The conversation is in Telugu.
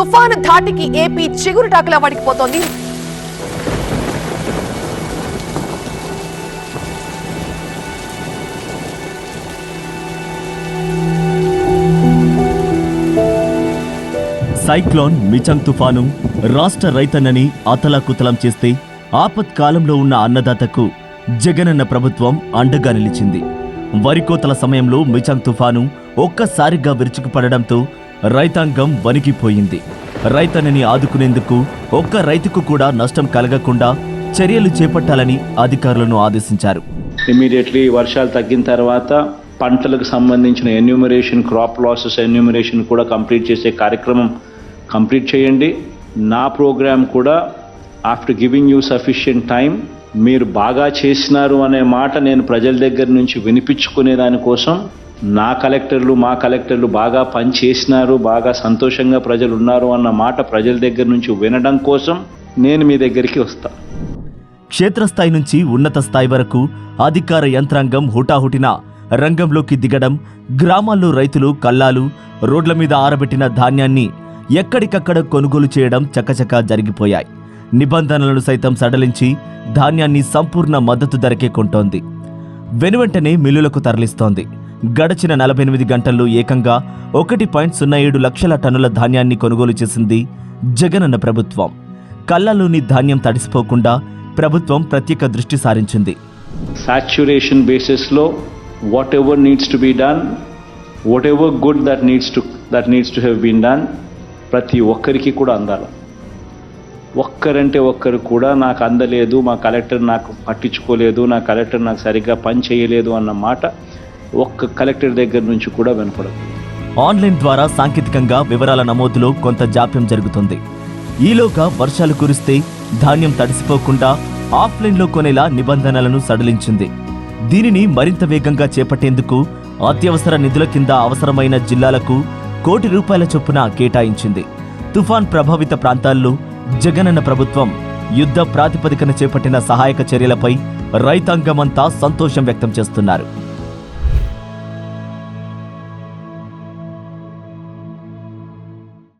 తుఫాను ధాటికి ఏపీ చిగురుటాకులా వణికిపోతోంది సైక్లోన్ మిచంగ్ తుఫాను రాష్ట్ర రైతన్నని అతలాకుతలం చేస్తే ఆపత్కాలంలో ఉన్న అన్నదాతకు జగనన్న ప్రభుత్వం అండగా నిలిచింది. వరికోతల సమయంలో మిచంగ్ తుఫాను ఒక్కసారిగా విరుచుకుపడడంతో రైతాంగం వణికిపోయింది. రైతన్నని ఆదుకునేందుకు ఒక్క రైతుకు కూడా నష్టం కలగకుండా చర్యలు చేపట్టాలని అధికారులను ఆదేశించారు. ఇమీడియట్లీ వర్షాలు తగ్గిన తర్వాత పంటలకు సంబంధించిన ఎన్యూమరేషన్ క్రాప్ లాసెస్ ఎన్యూమరేషన్ కూడా కంప్లీట్ చేసే కార్యక్రమం కంప్లీట్ చేయండి. నా ప్రోగ్రామ్ కూడా after giving you sufficient time మీరు బాగా చేసినారు అనే మాట నేను ప్రజల దగ్గర నుంచి వినిపించుకునే దానికోసం నా కలెక్టర్లు మా కలెక్టర్లు బాగా పని చేసినారు బాగా సంతోషంగా ప్రజలు ఉన్నారు అన్న మాట ప్రజల దగ్గర నుంచి వినడం కోసం నేను మీ దగ్గరికి వస్తాను క్షేత్రస్థాయి నుంచి ఉన్నత స్థాయి వరకు అధికార యంత్రాంగం హుటాహుటిన రంగంలోకి దిగడం గ్రామాల్లో రైతులు కల్లాలు రోడ్ల మీద ఆరబెట్టిన ధాన్యాన్ని ఎక్కడికక్కడ కొనుగోలు చేయడం చకచకా జరిగిపోయాయి. నిబంధనలను సైతం సడలించి ధాన్యాన్ని సంపూర్ణ మద్దతు ధరకే కొంటోంది. వెనువెంటనే మిల్లులకు తరలిస్తోంది. గడచిన నలభై ఎనిమిది గంటల్లో ఏకంగా ఒకటి పాయింట్ సున్నా ఏడు లక్షల టన్నుల ధాన్యాన్ని కొనుగోలు చేసింది జగనన్న ప్రభుత్వం. కళ్ళలోని ధాన్యం తడిసిపోకుండా ప్రభుత్వం ప్రత్యేక దృష్టి సారించింది. సాచ్యురేషన్ బేసిస్లో whatever needs to be done whatever good that needs to that needs to have been done ప్రతి ఒక్కరికి కూడా అందాలి. ఒక్కరంటే ఒక్కరు కూడా నాకు అందలేదు మా కలెక్టర్ నాకు పట్టించుకోలేదు నా కలెక్టర్ నాకు సరిగ్గా పని చేయలేదు అన్న మాట ఒక్క కలెక్టర్ దగ్గర నుంచి కూడా వినపడదు. ఆన్లైన్ ద్వారా సాంకేతికంగా వివరాల నమోదులో కొంత జాప్యం జరుగుతుంది. ఈలోగా వర్షాలు కురిస్తే ధాన్యం తడిసిపోకుండా ఆఫ్లైన్లో కొనేలా నిబంధనలను సడలించింది. దీనిని మరింత వేగంగా చేపట్టేందుకు అత్యవసర నిధుల కింద అవసరమైన జిల్లాలకు కోటి రూపాయల చొప్పున కేటాయించింది. తుఫాన్ ప్రభావిత ప్రాంతాల్లో జగనన్న ప్రభుత్వం యుద్ధ ప్రాతిపదికన చేపట్టిన సహాయక చర్యలపై రైతాంగమంతా సంతోషం వ్యక్తం చేస్తున్నారు.